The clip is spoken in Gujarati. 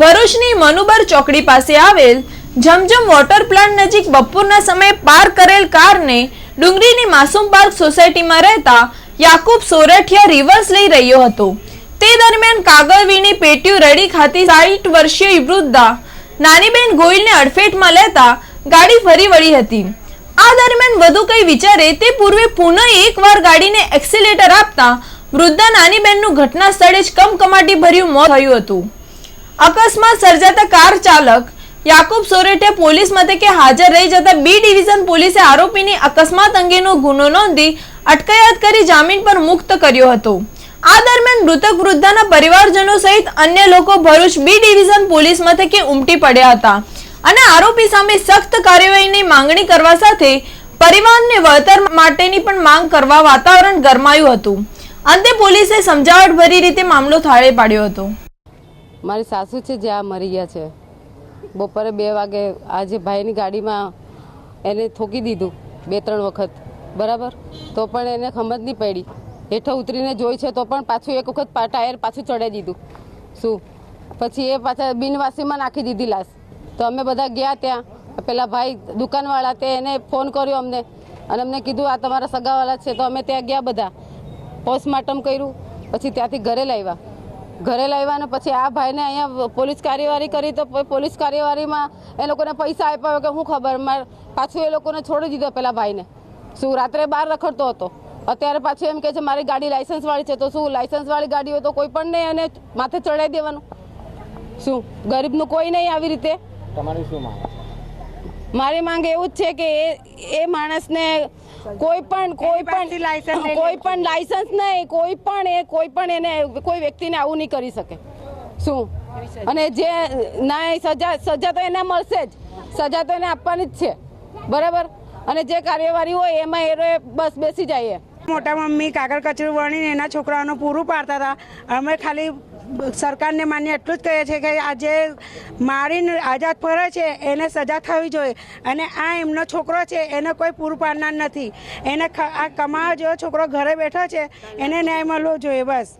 ભરૂચની મનુબર ચોકડી પાસે આવેલ જમજમ વોટર પ્લાન્ટ નજીક બપોરના સમયે પાર્ક કરેલ કારને ડુંગરીની માસૂમ પાર્ક સોસાયટીમાં રહેતા યાકુબ સોરઠિયા રિવર્સ લઈ રહ્યો હતો. તે દરમિયાન કાગળવીની પેટીઓ રેડી ખાતી સાઠ વર્ષીય વૃદ્ધા નાનીબેન ગોયલને અડફેટમાં લેતા ગાડી ફરી વળી હતી. આ દરમિયાન વધુ કંઈ વિચારે તે પૂર્વે પુનઃ એકવાર ગાડીને એક્સિલેટર આપતા વૃદ્ધા નાનીબેનનું ઘટના સ્થળે જ કમકમાટી ભર્યું મોત થયું હતું. અકસ્માત સર્જાતા કાર ચાલક યાકુબ સોરેટે પોલીસ મથકે હાજર રહી જતા બી ડિવિઝન પોલીસે આરોપીની અકસ્માત અંગેનો ગુનો નોંધી અટકાયત કરી જામીન પર મુક્ત કર્યો હતો. આ દરમિયાન મૃતક વૃદ્ધાના પરિવારજનો સહિત અન્ય લોકો ભરૂચ બી ડિવિઝન પોલીસ મથકે ઉમટી પડ્યા હતા અને આરોપી સામે સખ્ત કાર્યવાહીની માંગણી કરવા સાથે પરિવારને વળતર માટેની પણ માંગ કરવા વાતાવરણ ગરમાયું હતું. અંતે પોલીસે સમજાવટભરી રીતે મામલો થાળે પાડ્યો હતો. મારી સાસુ છે જે આ મરી ગયા છે. બપોરે બે વાગે આજે ભાઈની ગાડીમાં એને થોકી દીધું બે, ત્રણ વખત. બરાબર? તો પણ એને ખમત નહીં પડી. હેઠળ ઉતરીને જોઈ છે તો પણ પાછું એક વખત ટાયર પાછું ચડાવી દીધું. શું? પછી એ પાછા બિનવાસીમાં નાખી દીધી લાશ. તો અમે બધા ગયા ત્યાં. પેલા ભાઈ દુકાનવાળા તે એને ફોન કર્યો અમને. અને અમને કીધું, આ તમારા સગાવાળા છે. તો અમે ત્યાં ગયા બધા. પોસ્ટમોર્ટમ કર્યું. પછી ત્યાંથી ઘરે લાવ્યા. ઘરે લાવ્યા પછી આ ભાઈને અહીંયા પોલીસ કાર્યવાહી કરી તો પોલીસ કાર્યવાહીમાં એ લોકોને પૈસા આપ્યા કે શું ખબર? માર પાછું એ લોકોને છોડી દીધો પેલા ભાઈને. શું રાત્રે બહાર રખડતો હતો? અત્યારે પાછું એમ કે છે મારી ગાડી લાઇસન્સવાળી છે. તો શું લાઇસન્સવાળી ગાડી હોય તો કોઈ પણ નહીં અને માથે ચડાવી દેવાનું? શું ગરીબનું કોઈ નહીં આવી રીતે? તમારી શું માંગ મારી માંગ એવું જ છે કે એ એ માણસને કોઈ પણ કોઈ પણ કોઈ પણ લાયસન્સ નહીં કોઈ પણ એ કોઈ પણ એને કોઈ વ્યક્તિને આવું નહીં કરી શકે. શું? અને જે ના સજા સજા તો એને મળશે જ. સજા તો એને આપવાની જ છે. બરાબર? અને જે કાર્યવાહી હોય એમાં એ બસ બેસી જાય મોટા મમ્મી કાગળ કચરું વણીને એના છોકરાઓનું પૂરું પાડતા હતા. અમે ખાલી સરકારને માન્ય એટલું જ કહીએ છીએ કે આ જે મારીને આઝાદ ફરે છે, એને સજા થવી જોઈએ. અને આ એમનો છોકરો છે, એને કોઈ પૂરું પાડનાર નથી. એને આ કમાવા જેવો છોકરો ઘરે બેઠો છે, એને ન્યાય મળવો જોઈએ બસ.